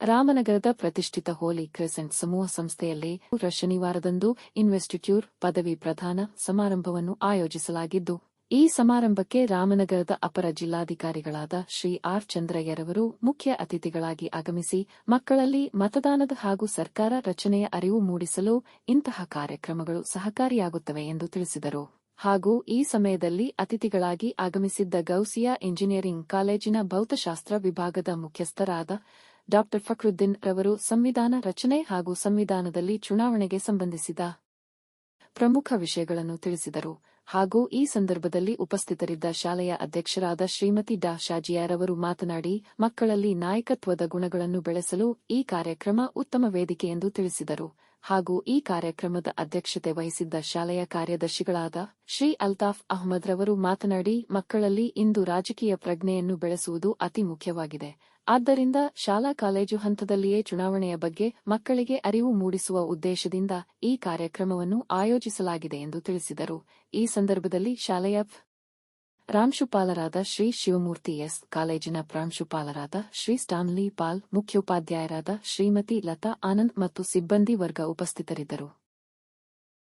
ರಾಮನಗರದ ಪ್ರತಿಷ್ಠಿತ ಹೋಲಿ ಕ್ರೆಸೆಂಟ್ ಸಮೂಹ ಸಂಸ್ಥೆಯಲ್ಲಿ ಶನಿವಾರದಂದು ಇನ್ವೆಸ್ಟಿಟ್ಯೂರ್ ಪದವಿ ಪ್ರದಾನ ಸಮಾರಂಭವನ್ನು ಆಯೋಜಿಸಲಾಗಿದ್ದು, ಈ ಸಮಾರಂಭಕ್ಕೆ ರಾಮನಗರದ ಅಪರ ಜಿಲ್ಲಾಧಿಕಾರಿಗಳಾದ ಶ್ರೀ ಆರ್ ಚಂದ್ರಯ್ಯರವರು ಮುಖ್ಯ ಅತಿಥಿಗಳಾಗಿ ಆಗಮಿಸಿ, ಮಕ್ಕಳಲ್ಲಿ ಮತದಾನದ ಹಾಗೂ ಸರ್ಕಾರ ರಚನೆಯ ಅರಿವು ಮೂಡಿಸಲು ಇಂತಹ ಕಾರ್ಯಕ್ರಮಗಳು ಸಹಕಾರಿಯಾಗುತ್ತವೆ ಎಂದು ತಿಳಿಸಿದರು. ಹಾಗೂ ಈ ಸಮಯದಲ್ಲಿ ಅತಿಥಿಗಳಾಗಿ ಆಗಮಿಸಿದ್ದ ಗೌಸಿಯಾ ಇಂಜಿನಿಯರಿಂಗ್ ಕಾಲೇಜಿನ ಭೌತಶಾಸ್ತ್ರ ವಿಭಾಗದ ಮುಖ್ಯಸ್ಥರಾದ ಡಾ ಫಕ್ರುದ್ದೀನ್ ರವರು ಸಂವಿಧಾನ ರಚನೆ ಹಾಗೂ ಸಂವಿಧಾನದಲ್ಲಿ ಚುನಾವಣೆಗೆ ಸಂಬಂಧಿಸಿದ ಪ್ರಮುಖ ವಿಷಯಗಳನ್ನು ತಿಳಿಸಿದರು. ಹಾಗೂ ಈ ಸಂದರ್ಭದಲ್ಲಿ ಉಪಸ್ಥಿತರಿದ್ದ ಶಾಲೆಯ ಅಧ್ಯಕ್ಷರಾದ ಶ್ರೀಮತಿ ಡಾ. ಶಾಜಿಯಾರವರು ಮಾತನಾಡಿ, ಮಕ್ಕಳಲ್ಲಿ ನಾಯಕತ್ವದ ಗುಣಗಳನ್ನು ಬೆಳೆಸಲು ಈ ಕಾರ್ಯಕ್ರಮ ಉತ್ತಮ ವೇದಿಕೆ ಎಂದು ತಿಳಿಸಿದರು. ಹಾಗೂ ಈ ಕಾರ್ಯಕ್ರಮದ ಅಧ್ಯಕ್ಷತೆ ವಹಿಸಿದ್ದ ಶಾಲೆಯ ಕಾರ್ಯದರ್ಶಿಗಳಾದ ಶ್ರೀ ಅಲ್ತಾಫ್ ಅಹ್ಮದ್ ರವರು ಮಾತನಾಡಿ, ಮಕ್ಕಳಲ್ಲಿ ಇಂದು ರಾಜಕೀಯ ಪ್ರಜ್ಞೆಯನ್ನು ಬೆಳೆಸುವುದು ಅತಿ ಮುಖ್ಯವಾಗಿದೆ. ಆದ್ದರಿಂದ ಶಾಲಾ ಕಾಲೇಜು ಹಂತದಲ್ಲಿಯೇ ಚುನಾವಣೆಯ ಬಗ್ಗೆ ಮಕ್ಕಳಿಗೆ ಅರಿವು ಮೂಡಿಸುವ ಉದ್ದೇಶದಿಂದ ಈ ಕಾರ್ಯಕ್ರಮವನ್ನು ಆಯೋಜಿಸಲಾಗಿದೆ ಎಂದು ತಿಳಿಸಿದರು. ಈ ಸಂದರ್ಭದಲ್ಲಿ ಶಾಲೆಯ ಪ್ರಾಂಶುಪಾಲರಾದ ಶ್ರೀ ಶಿವಮೂರ್ತಿ ಎಸ್. ಕಾಲೇಜಿನ ಪ್ರಾಂಶುಪಾಲರಾದ ಶ್ರೀ ಸ್ಟಾನ್ಲಿ ಪಾಲ್, ಮುಖ್ಯೋಪಾಧ್ಯಾಯರಾದ ಶ್ರೀಮತಿ ಲತಾ ಆನಂದ್ ಮತ್ತು ಸಿಬ್ಬಂದಿ ವರ್ಗ ಉಪಸ್ಥಿತರಿದ್ದರು.